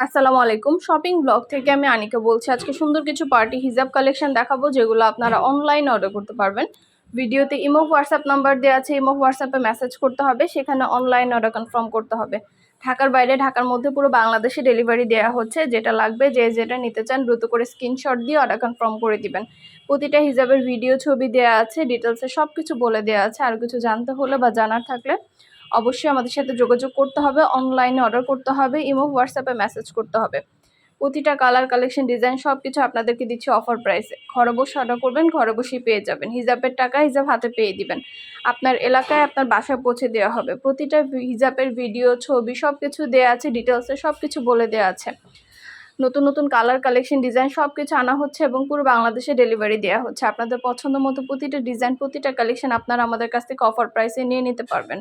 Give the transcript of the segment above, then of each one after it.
আসসালামু আলাইকুম। Shopping blog থেকে আমি আনিকা বলছি আজকে সুন্দর কিছু পার্টি হিজাব কালেকশন দেখাবো যেগুলো আপনারা অনলাইন অর্ডার করতে পারবেন। ভিডিওতে ইমো হোয়াটসঅ্যাপ নাম্বার দেওয়া আছে ইমো হোয়াটসঅ্যাপে মেসেজ করতে হবে সেখানে অনলাইন অর্ডার কনফার্ম করতে হবে। ঢাকার বাইরে ঢাকার মধ্যে পুরো বাংলাদেশে ডেলিভারি দেওয়া হচ্ছে যেটা লাগবে যে যেটা নিতে চান দ্রুত করে স্ক্রিনশট দিয়ে অর্ডার কনফার্ম করে দিবেন। প্রতিটা হিজাবের ভিডিও ছবি দেওয়া আছে ডিটেলসে সব কিছু বলে দেওয়া আছে আর কিছু জানতে হলে বা জানার থাকলে অবশ্যই আমাদের সাথে যোগাযোগ করতে হবে অনলাইনে অর্ডার করতে হবে ইমো হোয়াটসঅ্যাপে মেসেজ করতে হবে। প্রতিটা কালার কালেকশন ডিজাইন সব কিছু আপনাদেরকে দিচ্ছি অফার প্রাইসে ঘরে বসে অর্ডার করবেন, ঘরে বসেই পেয়ে যাবেন। হিজাবের টাকা হিজাব হাতে পেয়ে দিবেন। আপনার এলাকায় আপনার বাসায় পৌঁছে দেওয়া হবে। প্রতিটা হিজাবের ভিডিও ছবি সব কিছু দেওয়া আছে ডিটেলসে সব কিছু বলে দেওয়া আছে। নতুন নতুন কালার কালেকশন ডিজাইন সব কিছু আনা হচ্ছে এবং পুরো বাংলাদেশে ডেলিভারি দেওয়া হচ্ছে। আপনাদের পছন্দ মতো প্রতিটা ডিজাইন প্রতিটা কালেকশন আপনারা আমাদের কাছ থেকে অফার প্রাইসে নিয়ে নিতে পারবেন।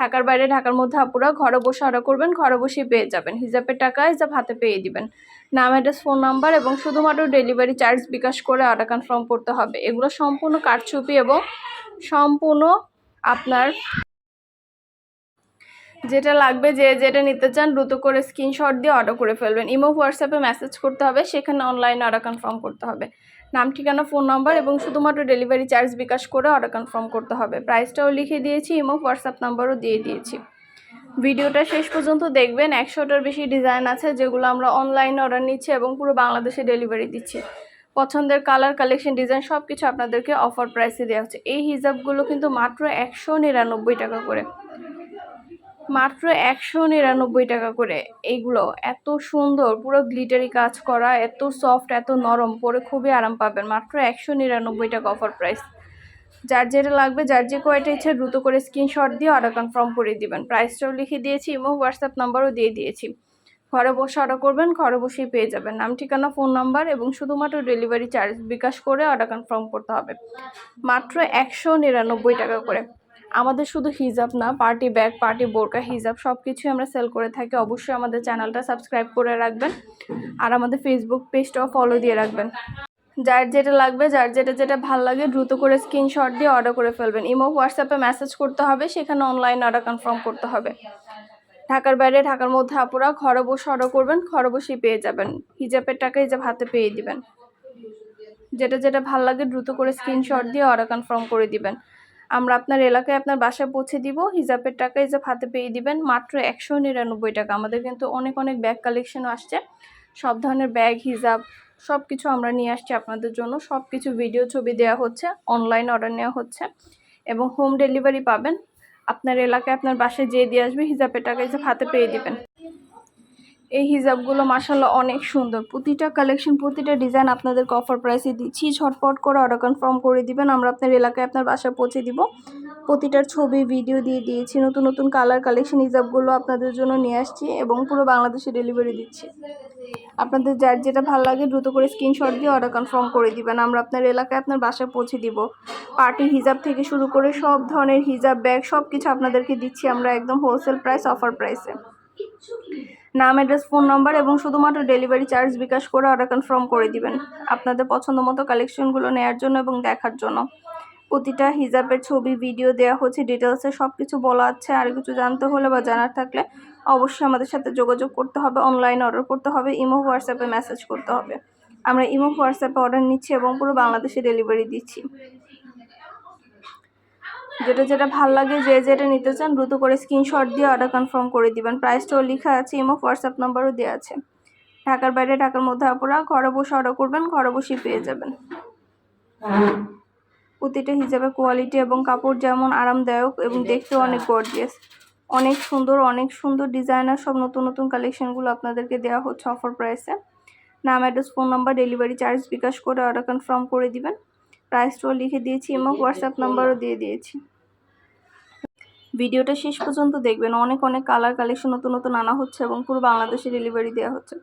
ঢাকার বাইরে, ঢাকার মধ্যে আপুরা ঘরে বসে অর্ডার করবেন, ঘরে বসেই পেয়ে যাবেন। হিজাবের টাকা হিজাব হাতে পেয়ে দিবেন। নাম অ্যাড্রেস ফোন নাম্বার এবং শুধুমাত্র ডেলিভারি চার্জ বিকাশ করে অর্ডার কনফার্ম করতে হবে। এগুলো সম্পূর্ণ কারচুপি এবং সম্পূর্ণ আপনার যেটা লাগবে, যে যেটা নিতে চান দ্রুত করে স্ক্রিনশট দিয়ে অর্ডার করে ফেলবেন। ইমো, হোয়াটসঅ্যাপে মেসেজ করতে হবে, সেখানে অনলাইনে অর্ডার কনফার্ম করতে হবে। নাম, ঠিকানা ফোন নাম্বার এবং শুধুমাত্র ডেলিভারি চার্জ বিকাশ করে অর্ডার কনফার্ম করতে হবে। প্রাইসটাও লিখে দিয়েছি এবং হোয়াটসঅ্যাপ নাম্বারও দিয়ে দিয়েছি। ভিডিওটা শেষ পর্যন্ত দেখবেন। একশোটার বেশি ডিজাইন আছে যেগুলো আমরা অনলাইনে অর্ডার নিচ্ছি এবং পুরো বাংলাদেশে ডেলিভারি দিচ্ছি। পছন্দের কালার কালেকশন ডিজাইন সব কিছু আপনাদেরকে অফার প্রাইসে দেওয়া হচ্ছে। এই হিজাবগুলো কিন্তু মাত্র একশো নিরানব্বই টাকা করে। মাত্র একশো নিরানব্বই টাকা করে। এইগুলো এত সুন্দর, পুরো গ্লিটারি কাজ করা, এত সফট এত নরম, পরে খুবই আরাম পাবেন। মাত্র একশো নিরানব্বই টাকা অফার প্রাইস যার যেটা লাগবে, যার যে কয়টা ইচ্ছে দ্রুত করে স্ক্রিনশট দিয়ে অর্ডার কনফার্ম করে দিবেন। প্রাইসটাও লিখে দিয়েছি, এবং হোয়াটসঅ্যাপ নাম্বারও দিয়ে দিয়েছি। ঘরে বসে অর্ডার করবেন, ঘরে বসেই পেয়ে যাবেন। নাম, ঠিকানা ফোন নাম্বার এবং শুধুমাত্র ডেলিভারি চার্জ বিকাশ করে অর্ডার কনফার্ম করতে হবে। মাত্র একশো নিরানব্বই টাকা করে। আমাদের শুধু হিজাব না, পার্টি ব্যাগ, পার্টি বোরকা, হিজাব সব কিছুই আমরা সেল করে থাকি। অবশ্যই আমাদের চ্যানেলটা সাবস্ক্রাইব করে রাখবেন আর আমাদের ফেসবুক পেজটাও ফলো দিয়ে রাখবেন। যার যেটা লাগবে, যার যেটা যেটা ভালো লাগে, দ্রুত করে স্ক্রিনশট দিয়ে অর্ডার করে ফেলবেন। ইমো হোয়াটসঅ্যাপে মেসেজ করতে হবে, সেখানে অনলাইন অর্ডার কনফার্ম করতে হবে। ঢাকার বাইরে, ঢাকার মধ্যে আপুরা ঘরে বসে অর্ডার করবেন, ঘরে বসেই পেয়ে যাবেন। হিজাবের টাকা হিজাব হাতে পেয়ে দিবেন। যেটা যেটা ভালো লাগে, দ্রুত করে স্ক্রিনশট দিয়ে অর্ডার কনফার্ম করে দিবেন। আমরা আপনার এলাকায় আপনার বাসায় পৌঁছে দিব, হিজাবের টাকা, হিজাব হাতে পেয়ে দিবেন। মাত্র একশো নিরানব্বই টাকা। আমাদের কিন্তু অনেক অনেক ব্যাগ কালেকশনও আসছে। সব ধরনের ব্যাগ হিজাব সব কিছু আমরা নিয়ে আসছি আপনাদের জন্য। সব কিছু ভিডিও ছবি দেওয়া হচ্ছে অনলাইন অর্ডার নেওয়া হচ্ছে। এবং হোম ডেলিভারি পাবেন। আপনার এলাকায় আপনার বাসায় যেয়ে দিয়ে আসবে, হিজাবের টাকা, হিজাব হাতে পেয়ে দিবেন। এই হিজাবগুলো মাসাল্লাহ অনেক সুন্দর। প্রতিটা কালেকশন প্রতিটা ডিজাইন আপনাদেরকে অফার প্রাইসে দিচ্ছি। ঝটপট করে অর্ডার কনফার্ম করে দিবেন, আমরা আপনার এলাকায় আপনার বাসায় পৌঁছে দিব। প্রতিটার ছবি ভিডিও দিয়ে দিয়েছি, নতুন নতুন কালার কালেকশন হিজাবগুলো আপনাদের জন্য নিয়ে আসছি এবং পুরো বাংলাদেশে ডেলিভারি দিচ্ছি। আপনাদের যার যেটা ভালো লাগে দ্রুত করে স্ক্রিনশট দিয়ে অর্ডার কনফার্ম করে দিবেন। আমরা আপনার এলাকায় আপনার বাসায় পৌঁছে দিব। পার্টি হিজাব থেকে শুরু করে সব ধরনের হিজাব ব্যাগ সব কিছু আপনাদেরকে দিচ্ছি আমরা একদম হোলসেল প্রাইস অফার প্রাইসে নাম, অ্যাড্রেস, ফোন নাম্বার এবং শুধুমাত্র ডেলিভারি চার্জ বিকাশ করে অর্ডার কনফার্ম করে দিবেন। আপনাদের পছন্দ মতো কালেকশনগুলো নেওয়ার জন্য এবং দেখার জন্য। প্রতিটা হিজাবের ছবি ভিডিও দেওয়া হচ্ছে ডিটেলসে সব কিছু বলা আছে। আর কিছু জানতে হলে বা জানার থাকলে অবশ্যই আমাদের সাথে যোগাযোগ করতে হবে অনলাইন অর্ডার করতে হবে ইমো হোয়াটসঅ্যাপে মেসেজ করতে হবে। আমরা ইমো হোয়াটসঅ্যাপে অর্ডার নিচ্ছি এবং পুরো বাংলাদেশে ডেলিভারি দিচ্ছি। যেটা যেটা ভালো লাগে যে যেটা নিতে চান দ্রুত করে স্ক্রিনশট দিয়ে অর্ডার কনফার্ম করে দিবেন। প্রাইসটাও লেখা আছে ইমো হোয়াটসঅ্যাপ নাম্বারও দেওয়া আছে। ঢাকার বাইরে, ঢাকার মধ্যে আপনারা ঘরে বসে অর্ডার করবেন, ঘরে বসেই পেয়ে যাবেন। প্রতিটা হিজাবের কোয়ালিটি এবং কাপড় যেমন আরামদায়ক এবং দেখতেও অনেক গর্জিয়াস অনেক সুন্দর অনেক সুন্দর ডিজাইনার সব নতুন নতুন কালেকশনগুলো আপনাদেরকে দেওয়া হচ্ছে অফার প্রাইসে নাম address phone number delivery charge bKash করে অর্ডার কনফার্ম করে দিবেন। প্রাইসটাও লিখে দিয়েছি এবং হোয়াটসঅ্যাপ নাম্বারও দিয়ে দিয়েছি। ভিডিওটা শেষ পর্যন্ত দেখবেন অনেক অনেক কালার কালেকশন নতুন নতুন আনা হচ্ছে এবং পুরো বাংলাদেশে ডেলিভারি দেওয়া হচ্ছে।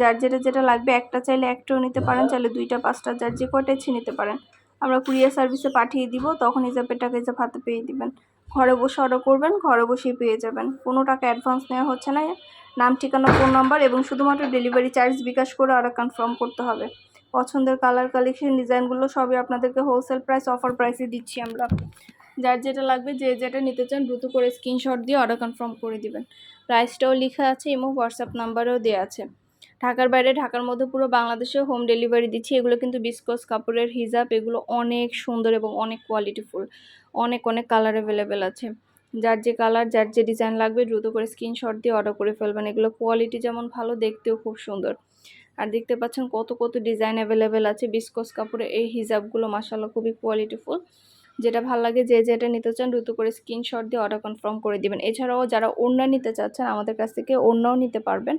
যার যেটা যেটা লাগবে একটা চাইলে একটাও নিতে পারেন চাইলে দুইটা পাঁচটা যার যে কয়টা ইচ্ছে নিতে পারেন। আমরা কুরিয়ার সার্ভিসে পাঠিয়ে দিব তখন হিসাবের টাকা হিসাব হাতে পেয়ে দিবেন। ঘরে বসে অর্ডার করবেন ঘরে বসেই পেয়ে যাবেন। কোনো টাকা অ্যাডভান্স নেওয়া হচ্ছে না নাম ঠিকানা ফোন নাম্বার এবং শুধুমাত্র ডেলিভারি চার্জ বিকাশ করে অর্ডার কনফার্ম করতে হবে। পছন্দের কালার কালেকশন ডিজাইনগুলো সবই আপনাদেরকে হোলসেল প্রাইস অফার প্রাইসে দিচ্ছি আমরা। যার যেটা লাগবে, যে যেটা নিতে চান, দ্রুত করে স্ক্রিনশট দিয়ে অর্ডার কনফার্ম করে দিবেন। প্রাইসটাও লেখা আছে, এবং হোয়াটসঅ্যাপ নাম্বারও দেওয়া আছে। ঢাকার বাইরে, ঢাকার মধ্যে পুরো বাংলাদেশে হোম ডেলিভারি দিচ্ছি। এগুলো কিন্তু বিস্কস কাপড়ের হিজাব এগুলো অনেক সুন্দর এবং অনেক কোয়ালিটিফুল অনেক অনেক কালার অ্যাভেলেবেল আছে। যার যে কালার যার যে ডিজাইন লাগবে, দ্রুত করে স্ক্রিনশট দিয়ে অর্ডার করে ফেলবেন। এগুলো কোয়ালিটি যেমন ভালো, দেখতেও খুব সুন্দর। আর দেখতে পাচ্ছেন কত কত ডিজাইন অ্যাভেলেবেল আছে। বিস্কস কাপড়ে এই হিজাবগুলো মাসাল্লাহ খুবই কোয়ালিটিফুল যেটা ভালো লাগে যে যেটা নিতে চান দ্রুত করে স্ক্রিনশট দিয়ে অর্ডার কনফার্ম করে দিবেন। এছাড়াও যারা ওড়না নিতে চাচ্ছেন আমাদের কাছ থেকে ওড়নাও নিতে পারবেন।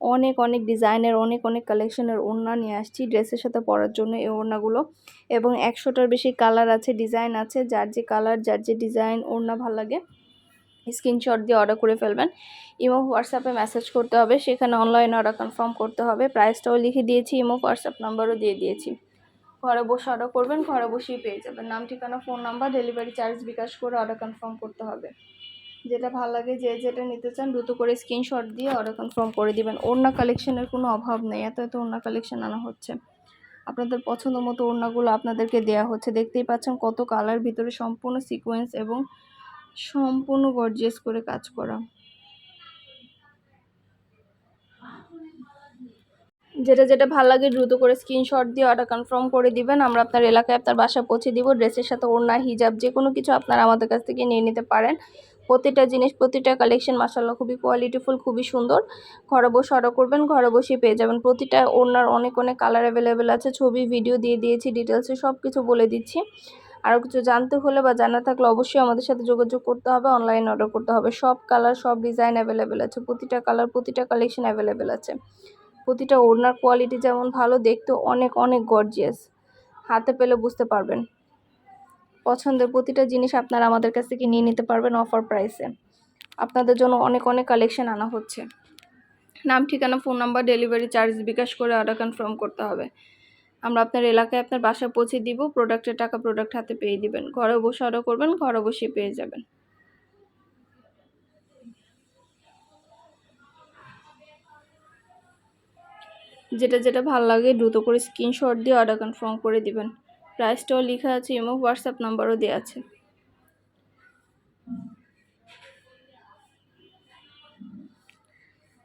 অনেক অনেক ডিজাইনের, অনেক অনেক কালেকশনের ওড়না নিয়ে আসছি ড্রেসের সাথে পরার জন্য এই ওড়নাগুলো। এবং একশোটার বেশি কালার আছে ডিজাইন আছে। যার যে কালার যার যে ডিজাইন ওড়না ভালো লাগে। স্ক্রিনশট দিয়ে অর্ডার করে ফেলবেন। ইমো হোয়াটসঅ্যাপে মেসেজ করতে হবে, সেখানে অনলাইনে অর্ডার কনফার্ম করতে হবে। প্রাইসটাও লিখে দিয়েছি, ইমো হোয়াটসঅ্যাপ নাম্বারও দিয়ে দিয়েছি। ঘরে বসে অর্ডার করবেন, ঘরে বসেই পেয়ে যাবেন। নাম, ঠিকানা phone number delivery charge bKash করে অর্ডার কনফার্ম করতে হবে। যেটা ভালো লাগে, যে যেটা নিতে চান, দ্রুত করে স্ক্রিনশট দিয়ে অর্ডার কনফার্ম করে দিবেন। ওড়না কালেকশনের কোনো অভাব নেই, এত এত ওড়না কালেকশন আনা হচ্ছে। আপনাদের পছন্দ মতো ওড়নাগুলো আপনাদেরকে দেয়া হচ্ছে। দেখতেই পাচ্ছেন কত কালার ভিতরে সম্পূর্ণ সিকোয়েন্স এবং সম্পূর্ণ গর্জিয়াস করে কাজ করা। যেটা যেটা ভালো লাগে দ্রুত করে স্ক্রিনশট দিয়ে অর্ডার কনফার্ম করে দিবেন। আমরা আপনার এলাকায় আপনার বাসা পৌঁছে দিব। ড্রেসের সাথে ওড়না, হিজাব, যে কোনো কিছু আপনারা আমাদের কাছ থেকে নিয়ে নিতে পারেন। প্রতিটা জিনিস, প্রতিটা কালেকশন মাসাল্লাহ খুবই কোয়ালিটিফুল খুবই সুন্দর। ঘরে বসে অর্ডার করবেন, ঘরে বসেই পেয়ে যাবেন। প্রতিটা ওড়নার অনেক অনেক কালার অ্যাভেলেবেল আছে। ছবি ভিডিও দিয়ে দিয়েছি ডিটেলসে সব কিছু বলে দিচ্ছি। আরও কিছু জানতে হলে বা জানা থাকলে অবশ্যই আমাদের সাথে যোগাযোগ করতে হবে অনলাইন অর্ডার করতে হবে। সব কালার সব ডিজাইন অ্যাভেলেবেল আছে। প্রতিটা কালার প্রতিটা কালেকশন অ্যাভেলেবেল আছে। প্রতিটা ওড়নার কোয়ালিটি যেমন ভালো দেখতে অনেক অনেক গর্জিয়াস হাতে পেলে বুঝতে পারবেন। পছন্দের প্রতিটা জিনিস আপনারা আমাদের কাছ থেকে নিয়ে নিতে পারবেন অফার প্রাইসে আপনাদের জন্য অনেক অনেক কালেকশন আনা হচ্ছে। নাম, ঠিকানা phone number delivery charge bKash করে অর্ডার কনফার্ম করতে হবে। আমরা আপনার এলাকায় আপনার বাসায় পৌঁছে দিব প্রোডাক্টের টাকা প্রোডাক্ট হাতে পেয়ে দিবেন। ঘরে বসে অর্ডার করবেন, ঘরে বসে পেয়ে যাবেন। যেটা যেটা ভালো লাগে দ্রুত করে স্ক্রিনশট দিয়ে অর্ডার কনফার্ম করে দিবেন। প্রাইসটাও লেখা আছে এবং হোয়াটসঅ্যাপ নাম্বারও দেওয়া আছে।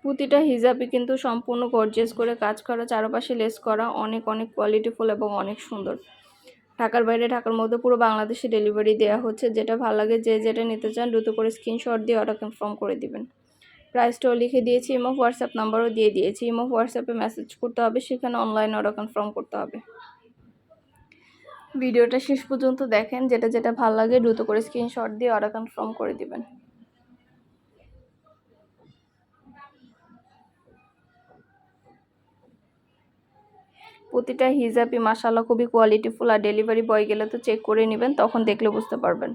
প্রতিটা হিজাবই কিন্তু সম্পূর্ণ গর্জেস করে কাজ করা, চারপাশে লেস করা, অনেক অনেক কোয়ালিটিফুল এবং অনেক সুন্দর। ঢাকার বাইরে, ঢাকার মধ্যে পুরো বাংলাদেশে ডেলিভারি দেওয়া হচ্ছে। যেটা ভালো লাগে, যে যেটা নিতে চান, দ্রুত করে স্ক্রিনশট দিয়ে অর্ডার কনফার্ম করে দিবেন। প্রাইসটাও লিখে দিয়েছি ইমো হোয়াটসঅ্যাপ নাম্বারও দিয়ে দিয়েছি। ইমো হোয়াটসঅ্যাপে মেসেজ করতে হবে, সেখানে অনলাইন অর্ডার কনফার্ম করতে হবে। ভিডিওটা শেষ পর্যন্ত দেখেন, যেটা যেটা ভালো লাগে, দ্রুত করে স্ক্রিনশট দিয়ে অর্ডার কনফার্ম করে দিবেন। প্রতিটা হিজাবই মাসাল্লাহ খুবই কোয়ালিটিফুল আর ডেলিভারি বয় গেলে তো চেক করে নেবেন, তখন দেখলে বুঝতে পারবেন।